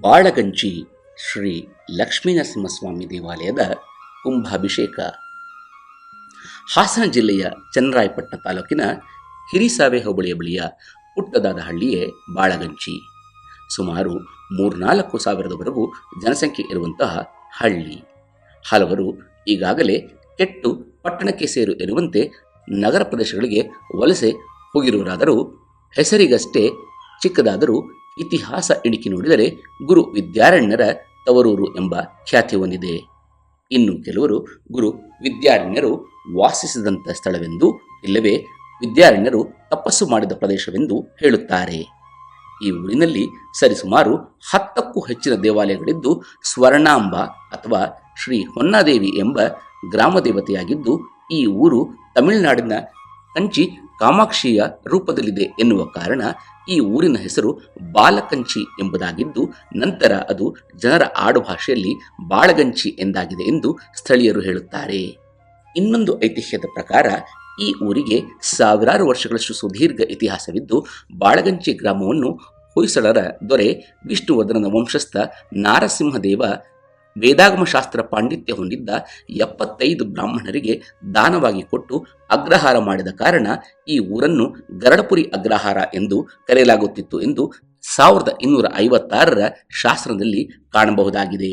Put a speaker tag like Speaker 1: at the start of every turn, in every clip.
Speaker 1: ಬಾಳಗಂಚಿ ಶ್ರೀ ಲಕ್ಷ್ಮೀನರಸಿಂಹಸ್ವಾಮಿ ದೇವಾಲಯದ ಕುಂಭಾಭಿಷೇಕ. ಹಾಸನ ಜಿಲ್ಲೆಯ ಚನ್ನರಾಯಪಟ್ಟಣ ತಾಲೂಕಿನ ಹಿರಿಸಾವೆ ಹೋಬಳಿಯ ಬಳಿಯ ಪುಟ್ಟದಾದ ಹಳ್ಳಿಯೇ ಬಾಳಗಂಚಿ. ಸುಮಾರು ಮೂರ್ನಾಲ್ಕು ಸಾವಿರದವರೆಗೂ ಜನಸಂಖ್ಯೆ ಇರುವಂತಹ ಹಳ್ಳಿ. ಹಲವರು ಈಗಾಗಲೇ ಕೆಟ್ಟು ಪಟ್ಟಣಕ್ಕೆ ಸೇರು ಇರುವಂತೆ ನಗರ ಪ್ರದೇಶಗಳಿಗೆ ವಲಸೆ ಹೋಗಿರುವರಾದರೂ ಹೆಸರಿಗಷ್ಟೇ ಚಿಕ್ಕದಾದರೂ ಇತಿಹಾಸ ಇಣಿಕಿ ನೋಡಿದರೆ ಗುರು ವಿದ್ಯಾರಣ್ಯರ ತವರೂರು ಎಂಬ ಖ್ಯಾತಿ ಹೊಂದಿದೆ. ಇನ್ನು ಕೆಲವರು ಗುರು ವಿದ್ಯಾರಣ್ಯರು ವಾಸಿಸಿದಂಥ ಸ್ಥಳವೆಂದು ಇಲ್ಲವೇ ವಿದ್ಯಾರಣ್ಯರು ತಪಸ್ಸು ಮಾಡಿದ ಪ್ರದೇಶವೆಂದು ಹೇಳುತ್ತಾರೆ. ಈ ಊರಿನಲ್ಲಿ ಸರಿಸುಮಾರು ಹತ್ತಕ್ಕೂ ಹೆಚ್ಚಿನ ದೇವಾಲಯಗಳಿದ್ದು, ಸ್ವರ್ಣಾಂಬ ಅಥವಾ ಶ್ರೀ ಹೊನ್ನಾದೇವಿ ಎಂಬ ಗ್ರಾಮ ದೇವತೆಯಾಗಿದ್ದು, ಈ ಊರು ತಮಿಳುನಾಡಿನ ಕಂಚಿ ಕಾಮಾಕ್ಷಿಯ ರೂಪದಲ್ಲಿದೆ ಎನ್ನುವ ಕಾರಣ ಈ ಊರಿನ ಹೆಸರು ಬಾಲಕಂಚಿ ಎಂಬುದಾಗಿದ್ದು, ನಂತರ ಅದು ಜನರ ಆಡುಭಾಷೆಯಲ್ಲಿ ಬಾಳಗಂಚಿ ಎಂದಾಗಿದೆ ಎಂದು ಸ್ಥಳೀಯರು ಹೇಳುತ್ತಾರೆ. ಇನ್ನೊಂದು ಐತಿಹ್ಯದ ಪ್ರಕಾರ, ಈ ಊರಿಗೆ ಸಾವಿರಾರು ವರ್ಷಗಳಷ್ಟು ಸುದೀರ್ಘ ಇತಿಹಾಸವಿದ್ದು, ಬಾಳಗಂಚಿ ಗ್ರಾಮವನ್ನು ಹೊಯ್ಸಳರ ದೊರೆ ವಿಷ್ಣುವರ್ಧನನ ವಂಶಸ್ಥ ನಾರಸಿಂಹದೇವ ವೇದಾಗಮ ಶಾಸ್ತ್ರ ಪಾಂಡಿತ್ಯ ಹೊಂದಿದ್ದ ಎಪ್ಪತ್ತೈದು ಬ್ರಾಹ್ಮಣರಿಗೆ ದಾನವಾಗಿ ಕೊಟ್ಟು ಅಗ್ರಹಾರ ಮಾಡಿದ ಕಾರಣ ಈ ಊರನ್ನು ಗರಡಪುರಿ ಅಗ್ರಹಾರ ಎಂದು ಕರೆಯಲಾಗುತ್ತಿತ್ತು ಎಂದು ಸಾವಿರದ ಇನ್ನೂರ ಐವತ್ತಾರರ ಶಾಸ್ತ್ರದಲ್ಲಿ ಕಾಣಬಹುದಾಗಿದೆ.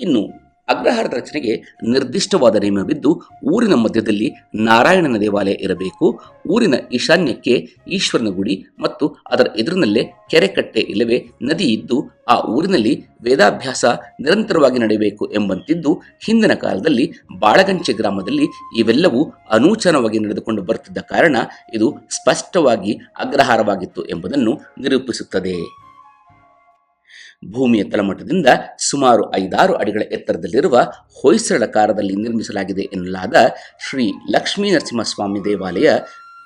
Speaker 1: ಇನ್ನು ಅಗ್ರಹಾರದ ರಚನೆಗೆ ನಿರ್ದಿಷ್ಟವಾದ ನಿಯಮವಿದ್ದು ಊರಿನ ಮಧ್ಯದಲ್ಲಿ ನಾರಾಯಣನ ದೇವಾಲಯ ಇರಬೇಕು. ಊರಿನ ಈಶಾನ್ಯಕ್ಕೆ ಈಶ್ವರನ ಗುಡಿ ಮತ್ತು ಅದರ ಎದುರಿನಲ್ಲೇ ಕೆರೆಕಟ್ಟೆ ಇಲ್ಲವೇ ನದಿ ಇದ್ದು, ಆ ಊರಿನಲ್ಲಿ ವೇದಾಭ್ಯಾಸ ನಿರಂತರವಾಗಿ ನಡೆಯಬೇಕು ಎಂಬಂತಿದ್ದು, ಹಿಂದಿನ ಕಾಲದಲ್ಲಿ ಬಾಳಗಂಚೆ ಗ್ರಾಮದಲ್ಲಿ ಇವೆಲ್ಲವೂ ಅನೂಚನವಾಗಿ ನಡೆದುಕೊಂಡು ಬರುತ್ತಿದ್ದ ಕಾರಣ ಇದು ಸ್ಪಷ್ಟವಾಗಿ ಅಗ್ರಹಾರವಾಗಿತ್ತು ಎಂಬುದನ್ನು ನಿರೂಪಿಸುತ್ತದೆ. ಭೂಮಿಯ ತಳಮಟ್ಟದಿಂದ ಸುಮಾರು ಐದಾರು ಅಡಿಗಳ ಎತ್ತರದಲ್ಲಿರುವ ಹೊಯ್ಸಳಕಾರದಲ್ಲಿ ನಿರ್ಮಿಸಲಾಗಿದೆ ಎನ್ನಲಾದ ಶ್ರೀ ಲಕ್ಷ್ಮೀ ನರಸಿಂಹಸ್ವಾಮಿ ದೇವಾಲಯ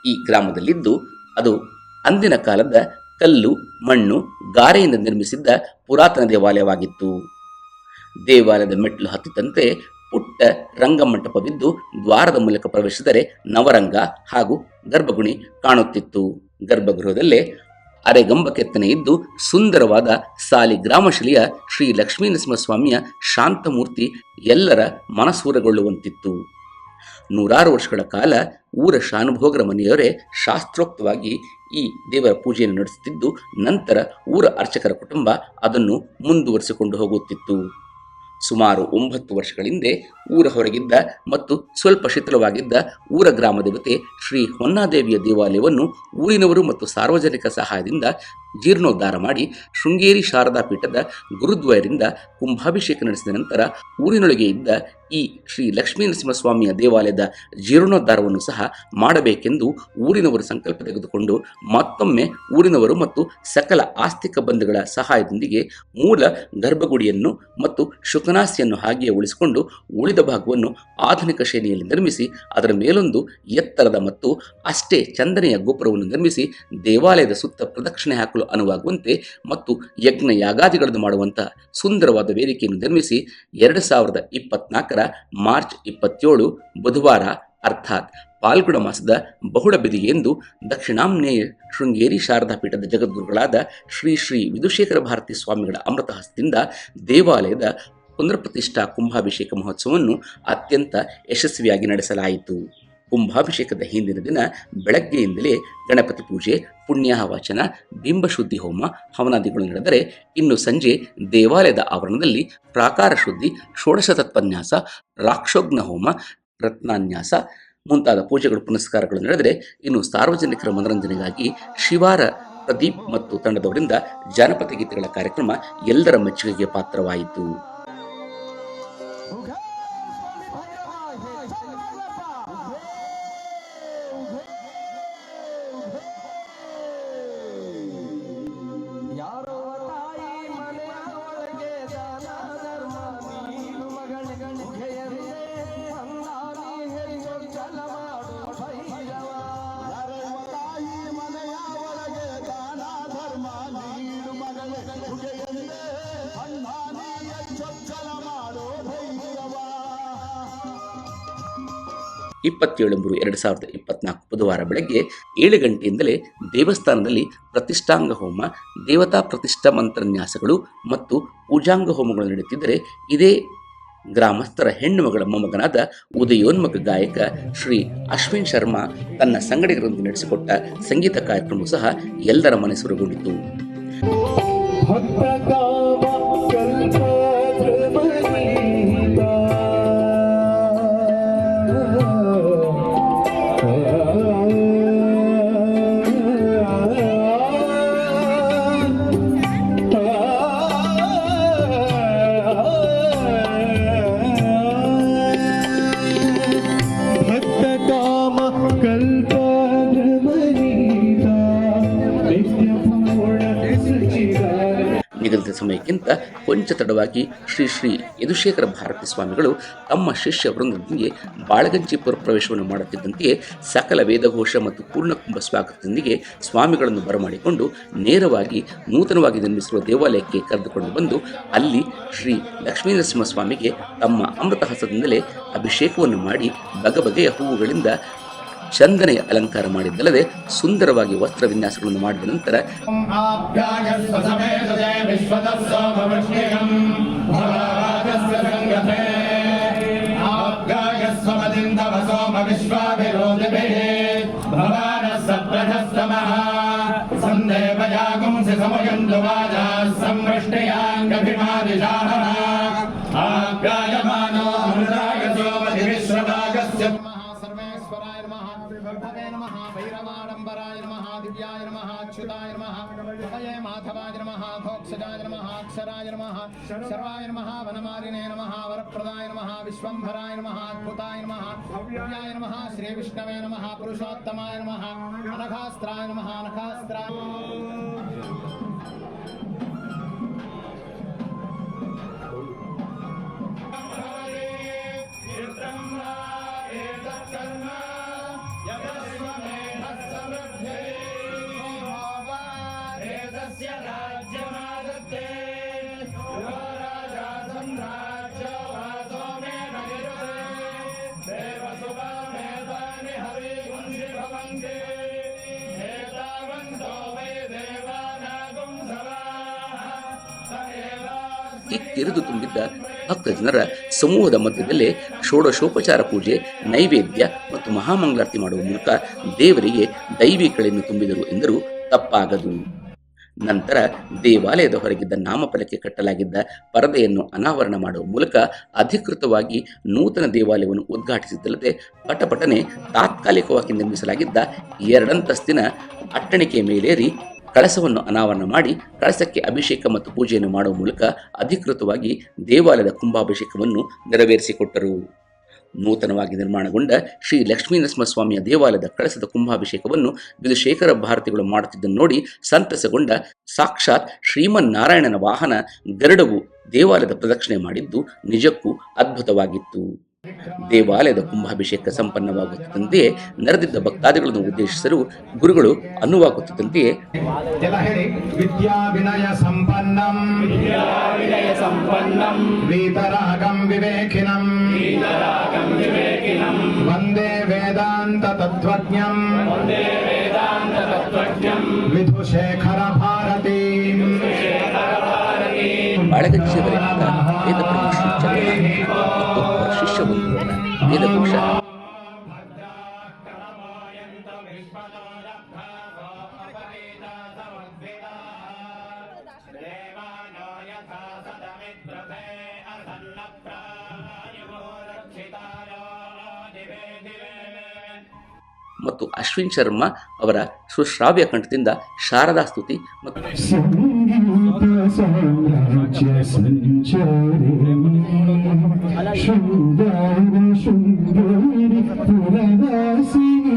Speaker 1: ಈ ಗ್ರಾಮದಲ್ಲಿದ್ದು, ಅದು ಅಂದಿನ ಕಾಲದ ಕಲ್ಲು, ಮಣ್ಣು, ಗಾರೆಯಿಂದ ನಿರ್ಮಿಸಿದ್ದ ಪುರಾತನ ದೇವಾಲಯವಾಗಿತ್ತು. ದೇವಾಲಯದ ಮೆಟ್ಟಲು ಹತ್ತಿದಂತೆ ಪುಟ್ಟ ರಂಗಮಂಟಪವಿದ್ದು ದ್ವಾರದ ಮೂಲಕ ಪ್ರವೇಶಿಸಿದರೆ ನವರಂಗ ಹಾಗೂ ಗರ್ಭಗುಣಿ ಕಾಣುತ್ತಿತ್ತು. ಗರ್ಭಗೃಹದಲ್ಲೇ ಅರೆಗಂಬ ಕೆತ್ತನೆ ಇದ್ದು ಸುಂದರವಾದ ಸಾಲಿಗ್ರಾಮಶಿಲೆಯ ಶ್ರೀ ಲಕ್ಷ್ಮೀನರಸಿಂಹಸ್ವಾಮಿಯ ಶಾಂತಮೂರ್ತಿ ಎಲ್ಲರ ಮನಸೂರಗೊಳ್ಳುವಂತಿತ್ತು. ನೂರಾರು ವರ್ಷಗಳ ಕಾಲ ಊರ ಶಾನುಭೋಗರ ಮನೆಯವರೇ ಶಾಸ್ತ್ರೋಕ್ತವಾಗಿ ಈ ದೇವರ ಪೂಜೆಯನ್ನು ನಡೆಸುತ್ತಿದ್ದು, ನಂತರ ಊರ ಅರ್ಚಕರ ಕುಟುಂಬ ಅದನ್ನು ಮುಂದುವರಿಸಿಕೊಂಡು ಹೋಗುತ್ತಿತ್ತು. ಸುಮಾರು ಒಂಬತ್ತು ವರ್ಷಗಳ ಹಿಂದೆ ಊರ ಹೊರಗಿದ್ದ ಮತ್ತು ಸ್ವಲ್ಪ ಶಿಥಿಲವಾಗಿದ್ದ ಊರ ಗ್ರಾಮ ದೇವತೆ ಶ್ರೀ ಹೊನ್ನಾದೇವಿಯ ದೇವಾಲಯವನ್ನು ಊರಿನವರು ಮತ್ತು ಸಾರ್ವಜನಿಕ ಸಹಾಯದಿಂದ ಜೀರ್ಣೋದ್ಧಾರ ಮಾಡಿ ಶೃಂಗೇರಿ ಶಾರದಾ ಪೀಠದ ಗುರುದ್ವಯರಿಂದ ಕುಂಭಾಭಿಷೇಕ ನಡೆಸಿದ ನಂತರ ಊರಿನೊಳಗೆ ಇದ್ದ ಈ ಶ್ರೀ ಲಕ್ಷ್ಮೀ ನರಸಿಂಹಸ್ವಾಮಿಯ ದೇವಾಲಯದ ಜೀರ್ಣೋದ್ಧಾರವನ್ನು ಸಹ ಮಾಡಬೇಕೆಂದು ಊರಿನವರು ಸಂಕಲ್ಪ ತೆಗೆದುಕೊಂಡು ಮತ್ತೊಮ್ಮೆ ಊರಿನವರು ಮತ್ತು ಸಕಲ ಆಸ್ತಿಕ ಬಂಧುಗಳ ಸಹಾಯದೊಂದಿಗೆ ಮೂಲ ಗರ್ಭಗುಡಿಯನ್ನು ಮತ್ತು ಶುಕನಾಸಿಯನ್ನು ಹಾಗೆಯೇ ಉಳಿಸಿಕೊಂಡು ಉಳಿದ ಭಾಗವನ್ನು ಆಧುನಿಕ ಶೈಲಿಯಲ್ಲಿ ನಿರ್ಮಿಸಿ ಅದರ ಮೇಲೊಂದು ಎತ್ತರದ ಮತ್ತು ಅಷ್ಟೇ ಚಂದನೆಯ ಗೋಪುರವನ್ನು ನಿರ್ಮಿಸಿ ದೇವಾಲಯದ ಸುತ್ತ ಪ್ರದಕ್ಷಿಣೆ ಹಾಕಲು ಅನುವಾಗುವಂತೆ ಮತ್ತು ಯಜ್ಞ ಯಾಗಾದಿಗಳನ್ನು ಮಾಡುವಂತಹ ಸುಂದರವಾದ ವೇದಿಕೆಯನ್ನು ನಿರ್ಮಿಸಿ ಎರಡು ಸಾವಿರದ ಇಪ್ಪತ್ನಾಲ್ಕರ ಮಾರ್ಚ್ ಇಪ್ಪತ್ತೇಳು ಬುಧವಾರ, ಅರ್ಥಾತ್ ಪಾಲ್ಗುಣ ಮಾಸದ ಬಹುಳ ಬಿದಿಗೆಂದು ದಕ್ಷಿಣಾಮ್ನೇಯ ಶೃಂಗೇರಿ ಶಾರದಾ ಪೀಠದ ಜಗದ್ಗುರುಗಳಾದ ಶ್ರೀ ಶ್ರೀ ವಿಧುಶೇಖರ ಭಾರತಿ ಸ್ವಾಮಿಗಳ ಅಮೃತಹಸ್ತದಿಂದ ದೇವಾಲಯದ ಪುನರ್ಪ್ರತಿಷ್ಠಾ ಕುಂಭಾಭಿಷೇಕ ಮಹೋತ್ಸವವನ್ನು ಅತ್ಯಂತ ಯಶಸ್ವಿಯಾಗಿ ನಡೆಸಲಾಯಿತು. ಕುಂಭಾಭಿಷೇಕದ ಹಿಂದಿನ ದಿನ ಬೆಳಗ್ಗೆಯಿಂದಲೇ ಗಣಪತಿ ಪೂಜೆ ಪುಣ್ಯಾಹ ವಾಚನ ಬಿಂಬಶುದ್ಧಿ ಹೋಮ, ಹವನಾದಿಗಳು ನಡೆದರೆ ಇನ್ನು ಸಂಜೆ ದೇವಾಲಯದ ಆವರಣದಲ್ಲಿ ಪ್ರಾಕಾರ ಶುದ್ಧಿ, ಷೋಡಶ ತತ್ವನ್ಯಾಸ ರಾಕ್ಷೋಗ್ನ ಹೋಮ, ರತ್ನಾನ್ಯಾಸ ಮುಂತಾದ ಪೂಜೆಗಳು, ಪುನಸ್ಕಾರಗಳು ನಡೆದರೆ ಇನ್ನು ಸಾರ್ವಜನಿಕರ ಮನರಂಜನೆಗಾಗಿ ಶಿವಾರ ಪ್ರದೀಪ್ ಮತ್ತು ತಂಡದವರಿಂದ ಜಾನಪದ ಗೀತೆಗಳ ಕಾರ್ಯಕ್ರಮ ಎಲ್ಲರ ಮೆಚ್ಚುಗೆಗೆ ಪಾತ್ರವಾಯಿತು. ಇಪ್ಪತ್ತೇಳು ಮೂರು ಎರಡು ಸಾವಿರದ ಇಪ್ಪತ್ನಾಲ್ಕು ಬುಧವಾರ ಬೆಳಗ್ಗೆ ಏಳು ಗಂಟೆಯಿಂದಲೇ ದೇವಸ್ಥಾನದಲ್ಲಿ ಪ್ರತಿಷ್ಠಾಂಗ ಹೋಮ, ದೇವತಾ ಪ್ರತಿಷ್ಠಾ ಮಂತ್ರನ್ಯಾಸಗಳು ಮತ್ತು ಪೂಜಾಂಗ ಹೋಮಗಳು ನಡೆಯುತ್ತಿದ್ದರೆ ಇದೇ ಗ್ರಾಮಸ್ಥರ ಹೆಣ್ಣು ಮಗಳ ಮೊಮ್ಮಗನಾದ ಉದಯೋನ್ಮುಖ ಗಾಯಕ ಶ್ರೀ ಅಶ್ವಿನ್ ಶರ್ಮಾ ತನ್ನ ಸಂಗಡಿಗರೊಂದಿಗೆ ನಡೆಸಿಕೊಟ್ಟ ಸಂಗೀತ ಕಾರ್ಯಕ್ರಮವು ಸಹ ಎಲ್ಲರ ಮನಸ್ಸುರಗೊಂಡಿತು ಕೊಂಚ ತಡವಾಗಿ ಶ್ರೀ ಶ್ರೀ ಯದುಶೇಖರ ಭಾರತಿ ಸ್ವಾಮಿಗಳು ತಮ್ಮ ಶಿಷ್ಯ ವೃಂದದೊಂದಿಗೆ ಬಾಳಗಂಜಿಪುರ ಪ್ರವೇಶವನ್ನು ಮಾಡುತ್ತಿದ್ದಂತೆಯೇ ಸಕಲ ವೇದಘೋಷ ಮತ್ತು ಪೂರ್ಣಕುಂಭ ಸ್ವಾಗತದೊಂದಿಗೆ ಸ್ವಾಮಿಗಳನ್ನು ಬರಮಾಡಿಕೊಂಡು ನೇರವಾಗಿ ನೂತನವಾಗಿ ನಿರ್ಮಿಸಿರುವ ದೇವಾಲಯಕ್ಕೆ ಕರೆದುಕೊಂಡು ಬಂದು ಅಲ್ಲಿ ಶ್ರೀ ಲಕ್ಷ್ಮೀನರಸಿಂಹ ಸ್ವಾಮಿಗೆ ತಮ್ಮ ಅಮೃತ ಹಸ್ತದಿಂದಲೇ ಅಭಿಷೇಕವನ್ನು ಮಾಡಿ ಬಗೆಬಗೆಯ ಹೂವುಗಳಿಂದ ಚಂದನೆಯ ಅಲಂಕಾರ ಮಾಡಿದ್ದಲ್ಲದೆ ಸುಂದರವಾಗಿ ವಸ್ತ್ರ ವಿನ್ಯಾಸಗಳನ್ನು ಮಾಡಿದ ನಂತರ
Speaker 2: ಸಂವೃಷ್ಟಿಯಾಂಗಭಿಮಾನಿ శర్వాయ నమ వనమాలినే నమ వరప్రదాయ నమ విశ్వంభరాయ నమ అద్భుతాయ నమ భవ్యాయ నమ శ్రీ విష్ణవే నమ పురుషోత్తమాయ నమ అనఘాస్త్రాయ నమ అనఘాస్త్రాయ
Speaker 1: ಕಿಕ್ಕಿರಿದು ತುಂಬಿದ್ದ ಭಕ್ತ ಜನರ ಸಮೂಹದ ಮಧ್ಯದಲ್ಲೇ ಷೋಡಶೋಪಚಾರ ಪೂಜೆ, ನೈವೇದ್ಯ ಮತ್ತು ಮಹಾಮಂಗಳಾರತಿ ಮಾಡುವ ಮೂಲಕ ದೇವರಿಗೆ ದೈವಿ ಕಳೆಯನ್ನು ತುಂಬಿದರು ಎಂದರು ತಪ್ಪಾಗದು. ನಂತರ ದೇವಾಲಯದ ಹೊರಗಿದ್ದ ನಾಮಫಲಕ್ಕೆ ಕಟ್ಟಲಾಗಿದ್ದ ಪರದೆಯನ್ನು ಅನಾವರಣ ಮಾಡುವ ಮೂಲಕ ಅಧಿಕೃತವಾಗಿ ನೂತನ ದೇವಾಲಯವನ್ನು ಉದ್ಘಾಟಿಸಿದ್ದಲ್ಲದೆ ಪಟಪಟನೆ ತಾತ್ಕಾಲಿಕವಾಗಿ ನಿರ್ಮಿಸಲಾಗಿದ್ದ ಎರಡಂತಸ್ತಿನ ಅಟ್ಟಣಿಕೆಯ ಮೇಲೇರಿ ಕಳಸವನ್ನು ಅನಾವರಣ ಮಾಡಿ ಕಳಸಕ್ಕೆ ಅಭಿಷೇಕ ಮತ್ತು ಪೂಜೆಯನ್ನು ಮಾಡುವ ಮೂಲಕ ಅಧಿಕೃತವಾಗಿ ದೇವಾಲಯದ ಕುಂಭಾಭಿಷೇಕವನ್ನು ನೆರವೇರಿಸಿಕೊಟ್ಟರು. ನೂತನವಾಗಿ ನಿರ್ಮಾಣಗೊಂಡ ಶ್ರೀ ಲಕ್ಷ್ಮೀನರಸಿಂಹಸ್ವಾಮಿಯ ದೇವಾಲಯದ ಕಳಸದ ಕುಂಭಾಭಿಷೇಕವನ್ನು ವಿಧುಶೇಖರ ಭಾರತಿಗಳು ಮಾಡುತ್ತಿದ್ದನ್ನು ನೋಡಿ ಸಂತಸಗೊಂಡ ಸಾಕ್ಷಾತ್ ಶ್ರೀಮನ್ನಾರಾಯಣನ ವಾಹನ ಗರುಡವು ದೇವಾಲಯದ ಪ್ರದಕ್ಷಿಣೆ ಮಾಡಿದ್ದು ನಿಜಕ್ಕೂ ಅದ್ಭುತವಾಗಿತ್ತು. ದೇವಾಲಯದ ಕುಂಭಾಭಿಷೇಕ ಸಂಪನ್ನವಾಗುತ್ತಿದ್ದಂತೆಯೇ ನೆರೆದಿದ್ದ ಭಕ್ತಾದಿಗಳನ್ನು ಉದ್ದೇಶಿಸಲು ಗುರುಗಳು ಅನುವಾಗುತ್ತಿದ್ದಂತೆಯೇ
Speaker 2: ಜಲಹರಿ ವಿದ್ಯಾ ವಿನಯ ಸಂಪನ್ನಂ ವಿನಯ ಸಂಪನ್ನಂ ವೀತರಾಗಂ ವಿವೇಕಿನಂ. ವೀತರಾಗಂ ವಿವೇಕಿನಂ ವಂದೇ ವೇದಾಂತ ತತ್ವಜ್ಞಂ. ವಂದೇ ವೇದಾಂತ ತತ್ವಜ್ಞಂ. ವಿಧುಶೇಖರ ಭಾರತೀ
Speaker 1: ಬಾಳಗಂಚಿಯವರಿಂದ ವೇದಪ್ರಭು ಶ್ರೀ ಮತ್ತು ಅಶ್ವಿನ್ ಶರ್ಮಾ ಅವರ ಸುಶ್ರಾವ್ಯ ಕಂಠದಿಂದ ಶಾರದಾ ಸ್ತುತಿ ಮತ್ತು
Speaker 3: സൗരാജ്യസഞ്ചാരിണി ശൃംഗാര ശൃംഗരി പുരവാസിനി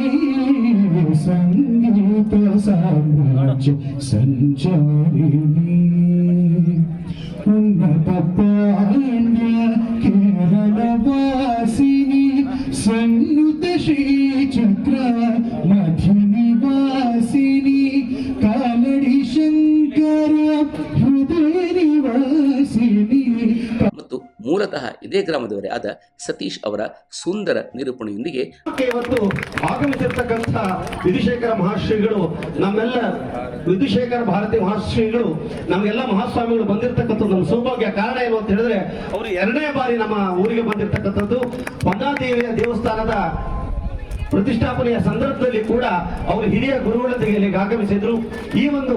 Speaker 3: സംഗീത സാമ്രാജ്യ സഞ്ചാരിണി ഉന്നത പാണ്ഡ്യ കേരളവാസിനി സന്നുത
Speaker 1: ശ്രീ ചക്ര ಇದೇ ಗ್ರಾಮದವರೇ ಆದ ಸತೀಶ್ ಅವರ ಸುಂದರ ನಿರೂಪಣೆಯೊಂದಿಗೆ
Speaker 4: ಇವತ್ತು ಆಗಮಿಸಿರ್ತಕ್ಕಂಥ ವಿಧುಶೇಖರ ಮಹಾಶ್ರೀಗಳು, ನಮ್ಮೆಲ್ಲ ವಿಧುಶೇಖರ ಭಾರತಿ ಮಹಾಶ್ರೀಗಳು, ನಮಗೆಲ್ಲ ಮಹಾಸ್ವಾಮಿಗಳು ಬಂದಿರತಕ್ಕಂಥ ನಮ್ಮ ಸೌಭಾಗ್ಯ ಕಾರಣ ಏನು ಅಂತ ಹೇಳಿದ್ರೆ, ಅವರು ಎರಡನೇ ಬಾರಿ ನಮ್ಮ ಊರಿಗೆ ಬಂದಿರತಕ್ಕಂಥದ್ದು. ಪನ್ನಾದೇವಿಯ ದೇವಸ್ಥಾನದ ಪ್ರತಿಷ್ಠಾಪನೆಯ ಸಂದರ್ಭದಲ್ಲಿ ಕೂಡ ಅವರು ಹಿರಿಯ ಗುರುಗಳೊಂದಿಗೆ ಇಲ್ಲಿಗೆ ಆಗಮಿಸಿದ್ರು. ಈ ಒಂದು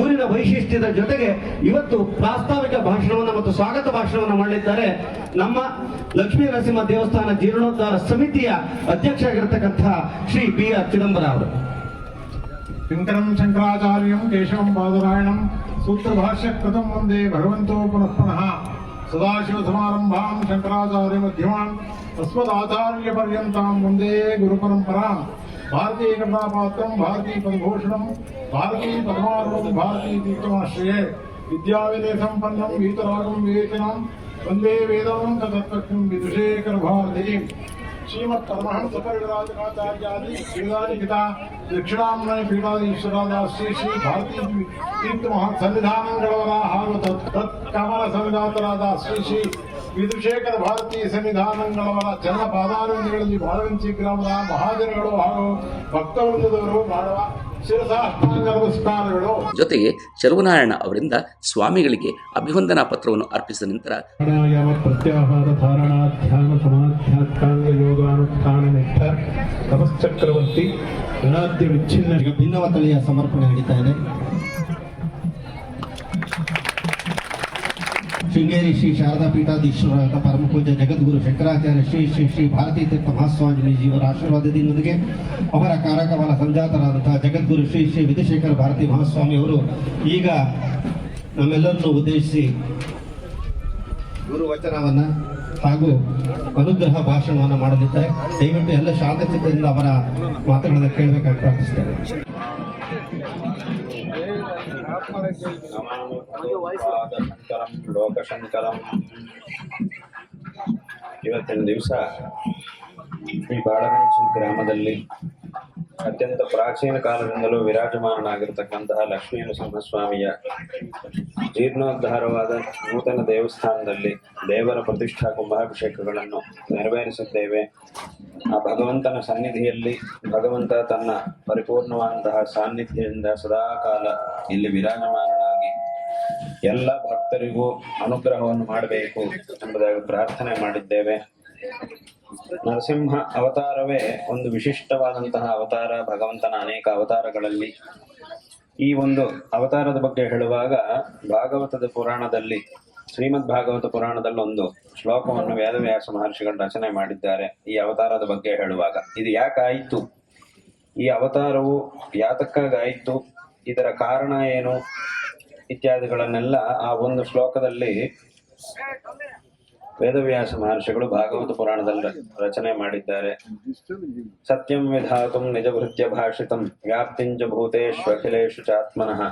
Speaker 4: ಊರಿನ ವೈಶಿಷ್ಟ್ಯದ ಜೊತೆಗೆ ಇವತ್ತು ಪ್ರಾಸ್ತಾವಿಕ ಭಾಷಣವನ್ನು ಮತ್ತು ಸ್ವಾಗತ ಭಾಷಣವನ್ನು ಮಾಡಲಿದ್ದಾರೆ ನಮ್ಮ ಲಕ್ಷ್ಮೀ ನರಸಿಂಹ ದೇವಸ್ಥಾನ ಜೀರ್ಣೋದ್ಧಾರ ಸಮಿತಿಯ ಅಧ್ಯಕ್ಷರಾಗಿರ್ತಕ್ಕಂತಹ ಶ್ರೀ ಬಿ ಆರ್ ಚಿದಂಬರ ಅವರು.
Speaker 5: ಶಂಕರಂ ಶಂಕರಾಚಾರ್ಯಂ ಕೇಶವಂ ಬಾದರಾಯಣಂ ಸೂತ್ರಭಾಷ್ಯ ಕೃತಂ ಒಂದೇ ಭಗವಂತೋ ಪುನಃ ಪುನಃ. సదాశివసమారంభాం శంకరాచార్య మధ్యమాన్ అస్మదాచార్యపర్యంతం వందే గురుపరంపరా భారతీయ కథాపాత్రం భారతీ పదభూషణం భారతీ పరమారూపం భారతీ తీర్థమాశ్రయే విద్యావినయ సంపన్నం వీతరాగం వివేచనం వందే వేదాంత తత్వం విదుషేకర ತತ್ವಜ್ಞಂ ವಿದುಷೇಖರ ಭಾರತೀಂ ಶ್ರೀಮತ್ ಪರಮಹಂಸ ಪರಿವರಾಜಕಾಚಾರ್ಯಾದಿ ಶ್ರೀರಾಜಿತ ದಕ್ಷಿಣಾಮಯ ಪೀಠಾಧೀಶ್ವರಾದ ಶ್ರೀ ಶ್ರೀ ಭಾರತೀ ತೀರ್ಥ ಮಹಾ ಸನ್ನಿಧಾನಗಳವರ ಹಾಗೂ ತತ್ ತತ್ ಕಮಲ ಸನ್ನಿಧಾತರಾದ ಶ್ರೀ ಶ್ರೀ ವಿಧುಶೇಖರ ಭಾರತೀ ಸನ್ನಿಧಾನಗಳವರ ಚರಣ ಪಾದಾರಗಳಲ್ಲಿ ಬಾಳವಂಚಿ ಗ್ರಾಮದ ಮಹಾಜನಗಳು ಹಾಗೂ ಭಕ್ತವೃಂದದವರು ಮಾಡುವ ಶಿರಸಾಷ್ಟಾಂಗ ನಮಸ್ಕಾರಗಳು
Speaker 1: ಜೊತೆಗೆ ಚಲುವನಾರಾಯಣ ಅವರಿಂದ ಸ್ವಾಮಿಗಳಿಗೆ ಅಭಿವಂದನಾ ಪತ್ರವನ್ನು ಅರ್ಪಿಸಿದ ನಂತರ
Speaker 5: ಪ್ರಾಣಾಯಾಮ ಪ್ರತ್ಯಾಹಾರ ಧಾರಣಾ ಧ್ಯಾನ ಸಮಾಧ್ಯಾತ್ಮಾಂಗ ಯೋಗಾನುಷ್ಠಾನ ನಿಷ್ಠ ತಪಶ್ಚಕ್ರವರ್ತಿ
Speaker 4: ಭಿನ್ನವ ತಳಿಯ ಸಮರ್ಪಣೆ ನಡೀತಾ ಇದೆ. ಶೃಂಗೇರಿ ಶ್ರೀ ಶಾರದಾ ಪೀಠಾಧೀಶ್ವರಾದ ಪರಮ ಪೂಜ್ಯ ಜಗದ್ಗುರು ಶಂಕರಾಚಾರ್ಯ ಶ್ರೀ ಶ್ರೀ ಶ್ರೀ ಭಾರತೀ ತೀರ್ಥ ಮಹಾಸ್ವಾಮೀಜಿಯವರ ಆಶೀರ್ವಾದದೊಂದಿಗೆ ಅವರ ಕಾರ್ಯಕ್ರಮ ಸಂಜಾತರಾದಂತಹ ಜಗದ್ಗುರು ಶ್ರೀ ಶ್ರೀ ವಿಧುಶೇಖರ ಭಾರತಿ ಮಹಾಸ್ವಾಮಿ ಅವರು ಈಗ ನಮ್ಮೆಲ್ಲರನ್ನು ಉದ್ದೇಶಿಸಿ ಗುರುವಚನವನ್ನು ಹಾಗೂ ಅನುಗ್ರಹ ಭಾಷಣವನ್ನು ಮಾಡಲಿದ್ದಾರೆ. ದಯವಿಟ್ಟು ಎಲ್ಲ ಶಾಂತಚಿತ್ತದಿಂದ ಅವರ ಮಾತುಗಳನ್ನು ಕೇಳಬೇಕಾಗಿ ಪ್ರಾರ್ಥಿಸ್ತೇನೆ
Speaker 6: ಶಂಕರಂ ಲೋಕಶಂಕರಂ ಇವತ್ತಿನ ದಿವಸ ಈ ಬಾಳಗಂಚಿ ಗ್ರಾಮದಲ್ಲಿ ಅತ್ಯಂತ ಪ್ರಾಚೀನ ಕಾಲದಿಂದಲೂ ವಿರಾಜಮಾನನಾಗಿರ್ತಕ್ಕಂತಹ ಲಕ್ಷ್ಮೀ ನರಸಿಂಹಸ್ವಾಮಿಯ ಜೀರ್ಣೋದ್ಧಾರವಾದ ನೂತನ ದೇವಸ್ಥಾನದಲ್ಲಿ ದೇವರ ಪ್ರತಿಷ್ಠಾ ಕುಂಭಾಭಿಷೇಕಗಳನ್ನು ನೆರವೇರಿಸಿದ್ದೇವೆ ಆ ಭಗವಂತನ ಸನ್ನಿಧಿಯಲ್ಲಿ ಭಗವಂತ ತನ್ನ ಪರಿಪೂರ್ಣವಾದಂತಹ ಸಾನ್ನಿಧ್ಯದಿಂದ ಸದಾಕಾಲ ಇಲ್ಲಿ ವಿರಾಜಮಾನನಾಗಿ ಎಲ್ಲ ಭಕ್ತರಿಗೂ ಅನುಗ್ರಹವನ್ನು ಮಾಡಬೇಕು ಎಂಬುದಾಗಿ ಪ್ರಾರ್ಥನೆ ಮಾಡಿದ್ದೇವೆ. ನರಸಿಂಹ ಅವತಾರವೇ ಒಂದು ವಿಶಿಷ್ಟವಾದಂತಹ ಅವತಾರ, ಭಗವಂತನ ಅನೇಕ ಅವತಾರಗಳಲ್ಲಿ. ಈ ಒಂದು ಅವತಾರದ ಬಗ್ಗೆ ಹೇಳುವಾಗ ಭಾಗವತದ ಪುರಾಣದಲ್ಲಿ ಶ್ರೀಮದ್ ಭಾಗವತ ಪುರಾಣದಲ್ಲಿ ಒಂದು ಶ್ಲೋಕವನ್ನು ವೇದವ್ಯಾಸ ಮಹರ್ಷಿಗಳು ರಚನೆ ಮಾಡಿದ್ದಾರೆ ಈ ಅವತಾರದ ಬಗ್ಗೆ ಹೇಳುವಾಗ. ಇದು ಯಾಕಾಯಿತು ಈ ಅವತಾರವು ಯಾತಕ್ಕಾಗಾಯಿತು? ಇದರ ಕಾರಣ ಏನು? ಇತ್ಯಾದಿಗಳನ್ನೆಲ್ಲ ಆ ಒಂದು ಶ್ಲೋಕದಲ್ಲಿ ವೇದವ್ಯಾಸ ಮಹರ್ಷಿಗಳು ಭಾಗವತ ಪುರಾಣದಲ್ಲಿ ರಚನೆ ಮಾಡಿದ್ದಾರೆ. ಸತ್ಯಂ ವಿಧಾತು ನಿಜಭೃತ್ಯ ಭಾಷಿತಂ ವ್ಯಾಪ್ತಿಂಚ ಭೂತೇಷು ಅಖಿಲೇಶು ಚಾತ್ಮನಃ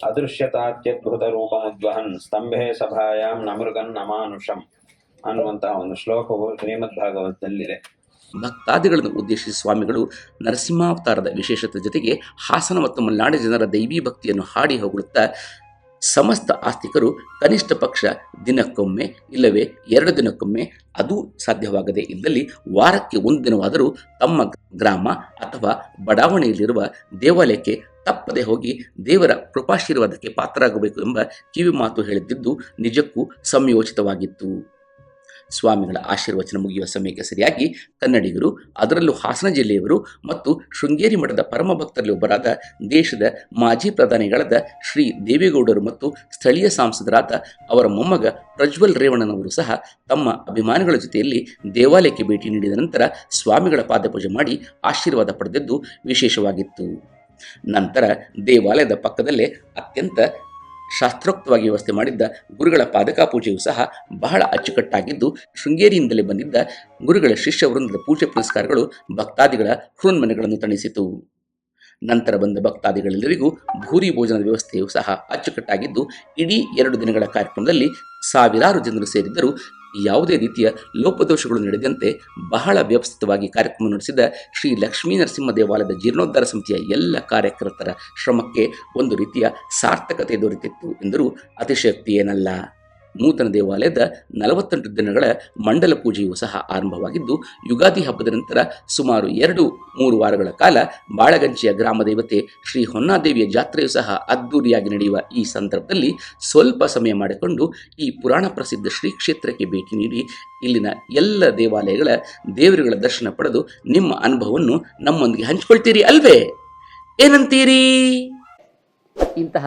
Speaker 6: ಅದೃಶ್ಯತಾತ್ಯದ್ಭುತ ರೂಪಮುದ್ವಹನ್ ಸ್ತಂಭೆ ಸಭಾಯಾಮ್ ನಮೃಗನ್ ನಮಾನುಷಂ ಅನ್ನುವಂತಹ ಒಂದು ಶ್ಲೋಕವು ಶ್ರೀಮದ್ ಭಾಗವತದಲ್ಲಿದೆ
Speaker 1: ಭಕ್ತಾದಿಗಳನ್ನು ಉದ್ದೇಶಿಸಿ ಸ್ವಾಮಿಗಳು ನರಸಿಂಹಾವತಾರದ ವಿಶೇಷತೆ ಜೊತೆಗೆ ಹಾಸನ ಮತ್ತು ಮಲೆನಾಡು ಜನರ ದೈವೀ ಭಕ್ತಿಯನ್ನು ಹಾಡಿ ಹೊಗಳುತ್ತಾ ಸಮಸ್ತ ಆಸ್ತಿಕರು ಕನಿಷ್ಠ ಪಕ್ಷ ದಿನಕ್ಕೊಮ್ಮೆ ಇಲ್ಲವೇ ಎರಡು ದಿನಕ್ಕೊಮ್ಮೆ ಅದು ಸಾಧ್ಯವಾಗದೇ ಇದ್ದಲ್ಲಿ ವಾರಕ್ಕೆ ಒಂದು ದಿನವಾದರೂ ತಮ್ಮ ಗ್ರಾಮ ಅಥವಾ ಬಡಾವಣೆಯಲ್ಲಿರುವ ದೇವಾಲಯಕ್ಕೆ ತಪ್ಪದೆ ಹೋಗಿ ದೇವರ ಕೃಪಾಶೀರ್ವಾದಕ್ಕೆ ಪಾತ್ರರಾಗಬೇಕು ಎಂಬ ಕಿವಿ ಮಾತು ಹೇಳಿದ್ದಿದ್ದು ನಿಜಕ್ಕೂ ಸಂಯೋಚಿತವಾಗಿತ್ತು. ಸ್ವಾಮಿಗಳ ಆಶೀರ್ವಚನ ಮುಗಿಯುವ ಸಮಯಕ್ಕೆ ಸರಿಯಾಗಿ ಕನ್ನಡಿಗರು, ಅದರಲ್ಲೂ ಹಾಸನ ಜಿಲ್ಲೆಯವರು ಮತ್ತು ಶೃಂಗೇರಿ ಮಠದ ಪರಮ ಭಕ್ತರಲ್ಲಿ ಒಬ್ಬರಾದ ದೇಶದ ಮಾಜಿ ಪ್ರಧಾನಿಗಳಾದ ಶ್ರೀ ದೇವೇಗೌಡರು ಮತ್ತು ಸ್ಥಳೀಯ ಸಂಸದರಾದ ಅವರ ಮೊಮ್ಮಗ ಪ್ರಜ್ವಲ್ ರೇವಣ್ಣನವರು ಸಹ ತಮ್ಮ ಅಭಿಮಾನಿಗಳ ಜೊತೆಯಲ್ಲಿ ದೇವಾಲಯಕ್ಕೆ ಭೇಟಿ ನೀಡಿದ ನಂತರ ಸ್ವಾಮಿಗಳ ಪಾದಪೂಜೆ ಮಾಡಿ ಆಶೀರ್ವಾದ ಪಡೆದದ್ದು ವಿಶೇಷವಾಗಿತ್ತು. ನಂತರ ದೇವಾಲಯದ ಪಕ್ಕದಲ್ಲೇ ಅತ್ಯಂತ ಶಾಸ್ತ್ರೋಕ್ತವಾಗಿ ವ್ಯವಸ್ಥೆ ಮಾಡಿದ್ದ ಗುರುಗಳ ಪಾದಕಾ ಪೂಜೆಯು ಸಹ ಬಹಳ ಅಚ್ಚುಕಟ್ಟಾಗಿದ್ದು, ಶೃಂಗೇರಿಯಿಂದಲೇ ಬಂದಿದ್ದ ಗುರುಗಳ ಶಿಷ್ಯ ವೃಂದದ ಪೂಜೆ ಪುರಸ್ಕಾರಗಳು ಭಕ್ತಾದಿಗಳ ಹೃನ್ಮನೆಗಳನ್ನು ತಣಿಸಿತು. ನಂತರ ಬಂದ ಭಕ್ತಾದಿಗಳೆಲ್ಲರಿಗೂ ಭೂರಿ ಭೋಜನದ ವ್ಯವಸ್ಥೆಯು ಸಹ ಅಚ್ಚುಕಟ್ಟಾಗಿದ್ದು, ಇಡೀ ಎರಡು ದಿನಗಳ ಕಾರ್ಯಕ್ರಮದಲ್ಲಿ ಸಾವಿರಾರು ಜನರು ಸೇರಿದ್ದರೂ ಯಾವುದೇ ರೀತಿಯ ಲೋಪದೋಷಗಳು ನಡೆದಂತೆ ಬಹಳ ವ್ಯವಸ್ಥಿತವಾಗಿ ಕಾರ್ಯಕ್ರಮ ನಡೆಸಿದ ಶ್ರೀ ಲಕ್ಷ್ಮೀ ನರಸಿಂಹ ದೇವಾಲಯದ ಜೀರ್ಣೋದ್ಧಾರ ಸಮಿತಿಯ ಎಲ್ಲ ಕಾರ್ಯಕರ್ತರ ಶ್ರಮಕ್ಕೆ ಒಂದು ರೀತಿಯ ಸಾರ್ಥಕತೆ ದೊರೆತಿತ್ತು ಎಂದರೂ ಅತಿಶಯೋಕ್ತಿ ಏನಲ್ಲ. ನೂತನ ದೇವಾಲಯದ ನಲವತ್ತೆಂಟು ದಿನಗಳ ಮಂಡಲ ಪೂಜೆಯೂ ಸಹ ಆರಂಭವಾಗಿದ್ದು, ಯುಗಾದಿ ಹಬ್ಬದ ನಂತರ ಸುಮಾರು ಎರಡು, ಮೂರು ವಾರಗಳ ಕಾಲ ಬಾಳಗಂಚಿಯ ಗ್ರಾಮ ದೇವತೆ ಶ್ರೀ ಹೊನ್ನಾದೇವಿಯ ಜಾತ್ರೆಯು ಸಹ ಅದ್ದೂರಿಯಾಗಿ ನಡೆಯುವ ಈ ಸಂದರ್ಭದಲ್ಲಿ ಸ್ವಲ್ಪ ಸಮಯ ಮಾಡಿಕೊಂಡು ಈ ಪುರಾಣ ಪ್ರಸಿದ್ಧ ಶ್ರೀ ಕ್ಷೇತ್ರಕ್ಕೆ ಭೇಟಿ ನೀಡಿ, ಇಲ್ಲಿನ ಎಲ್ಲ ದೇವಾಲಯಗಳ ದೇವರುಗಳ ದರ್ಶನ ಪಡೆದು ನಿಮ್ಮ ಅನುಭವವನ್ನು ನಮ್ಮೊಂದಿಗೆ ಹಂಚಿಕೊಳ್ತೀರಿ ಅಲ್ವೇ? ಏನಂತೀರಿ? ಇಂತಹ